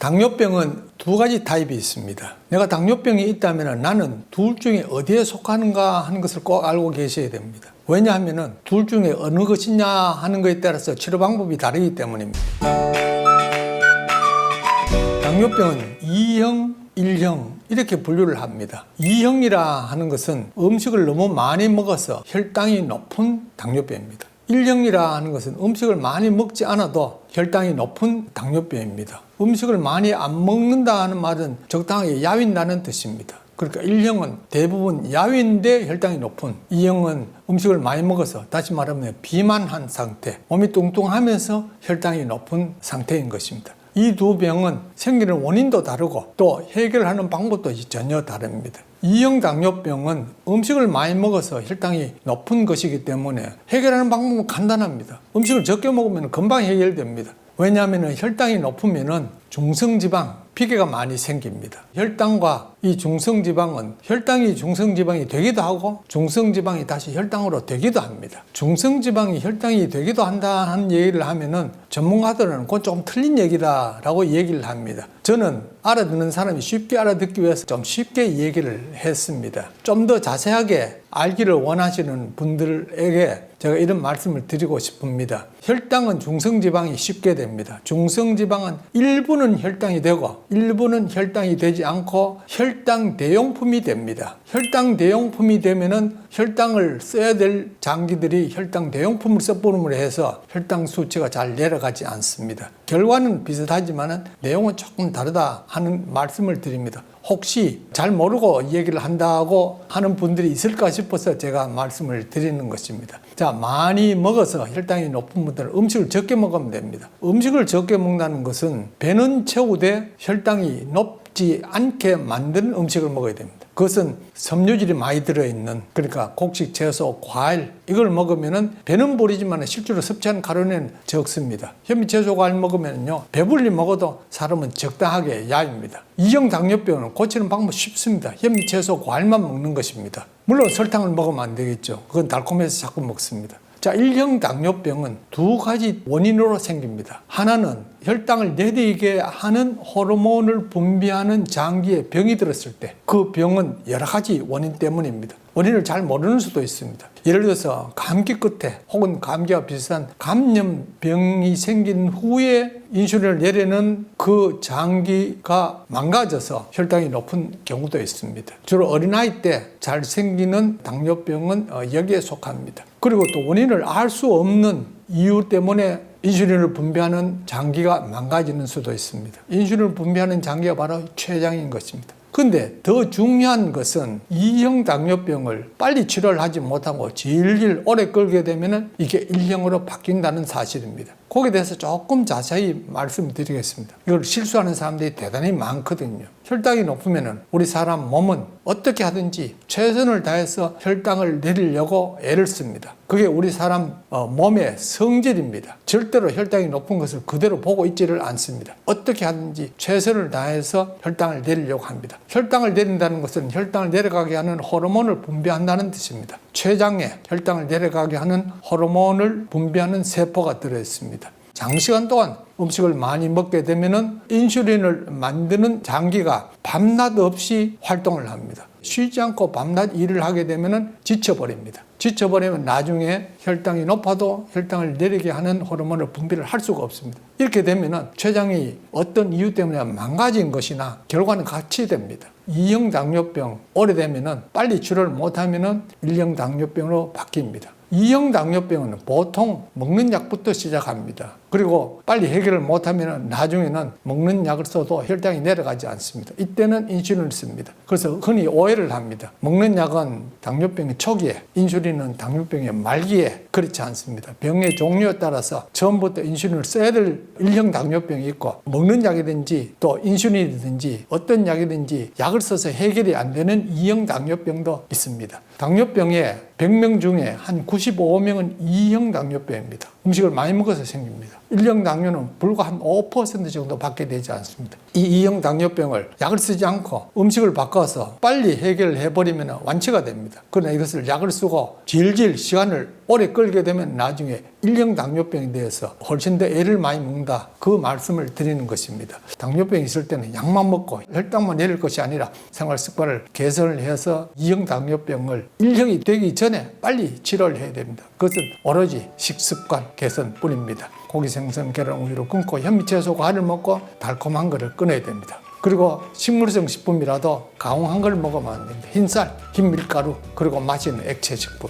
당뇨병은 두 가지 타입이 있습니다. 내가 당뇨병이 있다면 나는 둘 중에 어디에 속하는가 하는 것을 꼭 알고 계셔야 됩니다. 왜냐하면 둘 중에 어느 것이냐 하는 것에 따라서 치료 방법이 다르기 때문입니다. 당뇨병은 2형, 1형 이렇게 분류를 합니다. 2형이라 하는 것은 음식을 너무 많이 먹어서 혈당이 높은 당뇨병입니다. 1형이라 하는 것은 음식을 많이 먹지 않아도 혈당이 높은 당뇨병입니다. 음식을 많이 안 먹는다 하는 말은 적당하게 야윈다는 뜻입니다. 그러니까 1형은 대부분 야윈데 혈당이 높은 2형은 음식을 많이 먹어서 다시 말하면 비만한 상태, 몸이 뚱뚱하면서 혈당이 높은 상태인 것입니다. 이 두 병은 생기는 원인도 다르고 또 해결하는 방법도 전혀 다릅니다. 이형 당뇨병은 음식을 많이 먹어서 혈당이 높은 것이기 때문에 해결하는 방법은 간단합니다. 음식을 적게 먹으면 금방 해결됩니다. 왜냐하면 혈당이 높으면 중성지방, 피계가 많이 생깁니다. 혈당과 이 중성지방은 혈당이 중성지방이 되기도 하고 중성지방이 다시 혈당으로 되기도 합니다. 중성지방이 혈당이 되기도 한다는 얘기를 하면은 전문가들은 그건 좀 틀린 얘기다라고 얘기를 합니다. 저는 알아듣는 사람이 쉽게 알아듣기 위해서 좀 쉽게 얘기를 했습니다. 좀 더 자세하게 알기를 원하시는 분들에게 제가 이런 말씀을 드리고 싶습니다. 혈당은 중성지방이 쉽게 됩니다. 중성지방은 일부는 혈당이 되고 일부는 혈당이 되지 않고 혈당 대용품이 됩니다. 혈당 대용품이 되면은 혈당을 써야 될 장기들이 혈당 대용품을 써보름을 해서 혈당 수치가 잘 내려가지 않습니다. 결과는 비슷하지만은 내용은 조금 다르다 하는 말씀을 드립니다. 혹시 잘 모르고 얘기를 한다고 하는 분들이 있을까 싶어서 제가 말씀을 드리는 것입니다. 자, 많이 먹어서 혈당이 높은 분들은 음식을 적게 먹으면 됩니다. 음식을 적게 먹는다는 것은 배는 채우되 혈당이 높지 않게 만드는 음식을 먹어야 됩니다. 그것은 섬유질이 많이 들어있는 그러니까 곡식, 채소, 과일 이걸 먹으면은 배는 부리지만 실제로 섭취하는 칼로리는 적습니다. 현미 채소 과일 먹으면요 배불리 먹어도 사람은 적당하게 야입니다. 이형 당뇨병은 고치는 방법 쉽습니다. 현미 채소 과일만 먹는 것입니다. 물론 설탕을 먹으면 안 되겠죠. 그건 달콤해서 자꾸 먹습니다. 자, 1형 당뇨병은 두 가지 원인으로 생깁니다. 하나는 혈당을 내리게 하는 호르몬을 분비하는 장기에 병이 들었을 때 그 병은 여러 가지 원인 때문입니다. 원인을 잘 모르는 수도 있습니다. 예를 들어서 감기 끝에 혹은 감기와 비슷한 감염병이 생긴 후에 인슐린을 내리는 그 장기가 망가져서 혈당이 높은 경우도 있습니다. 주로 어린아이 때 잘 생기는 당뇨병은 어, 여기에 속합니다. 그리고 또 원인을 알 수 없는 이유 때문에 인슐린을 분비하는 장기가 망가지는 수도 있습니다. 인슐린을 분비하는 장기가 바로 췌장인 것입니다. 근데 더 중요한 것은 이형 당뇨병을 빨리 치료를 하지 못하고 질질 오래 끌게 되면 이게 1형으로 바뀐다는 사실입니다. 거기에 대해서 조금 자세히 말씀드리겠습니다. 이걸 실수하는 사람들이 대단히 많거든요. 혈당이 높으면 우리 사람 몸은 어떻게 하든지 최선을 다해서 혈당을 내리려고 애를 씁니다. 그게 우리 사람 어, 몸의 성질입니다. 절대로 혈당이 높은 것을 그대로 보고 있지를 않습니다. 어떻게 하든지 최선을 다해서 혈당을 내리려고 합니다. 혈당을 내린다는 것은 혈당을 내려가게 하는 호르몬을 분비한다는 뜻입니다. 췌장에 혈당을 내려가게 하는 호르몬을 분비하는 세포가 들어있습니다. 장시간 동안 음식을 많이 먹게 되면은 인슐린을 만드는 장기가 밤낮 없이 활동을 합니다. 쉬지 않고 밤낮 일을 하게 되면은 지쳐버립니다. 지쳐버리면 나중에 혈당이 높아도 혈당을 내리게 하는 호르몬을 분비를 할 수가 없습니다. 이렇게 되면은 췌장이 어떤 이유 때문에 망가진 것이나 결과는 같이 됩니다. 2형 당뇨병 오래되면은 빨리 치료를 못하면은 1형 당뇨병으로 바뀝니다. 2형 당뇨병은 보통 먹는 약부터 시작합니다. 그리고 빨리 해결을 못하면 나중에는 먹는 약을 써도 혈당이 내려가지 않습니다. 이때는 인슐린을 씁니다. 그래서 흔히 오해를 합니다. 먹는 약은 당뇨병의 초기에, 인슐린은 당뇨병의 말기에 그렇지 않습니다. 병의 종류에 따라서 처음부터 인슐린을 써야 될 1형 당뇨병이 있고 먹는 약이든지 또 인슐린이든지 어떤 약이든지 약을 써서 해결이 안 되는 2형 당뇨병도 있습니다. 당뇨병의 100명 중에 한 95명은 2형 당뇨병입니다. 음식을 많이 먹어서 생깁니다. 1형 당뇨는 불과 한 5% 정도밖에 되지 않습니다. 이 2형 당뇨병을 약을 쓰지 않고 음식을 바꿔서 빨리 해결해 버리면 완치가 됩니다. 그러나 이것을 약을 쓰고 질질 시간을 오래 끌게 되면 나중에 1형 당뇨병에 대해서 훨씬 더 애를 많이 먹는다. 그 말씀을 드리는 것입니다. 당뇨병이 있을 때는 약만 먹고 혈당만 내릴 것이 아니라 생활 습관을 개선을 해서 2형 당뇨병을 1형이 되기 전에 빨리 치료를 해야 됩니다. 그것은 오로지 식습관 개선뿐입니다. 고기, 생선, 계란, 우유를 끊고 현미, 채소, 과를 먹고 달콤한 거를 끊어야 됩니다. 그리고 식물성 식품이라도 가공한 걸 먹으면 안 됩니다. 흰쌀, 흰 밀가루, 그리고 맛있는 액체 식품.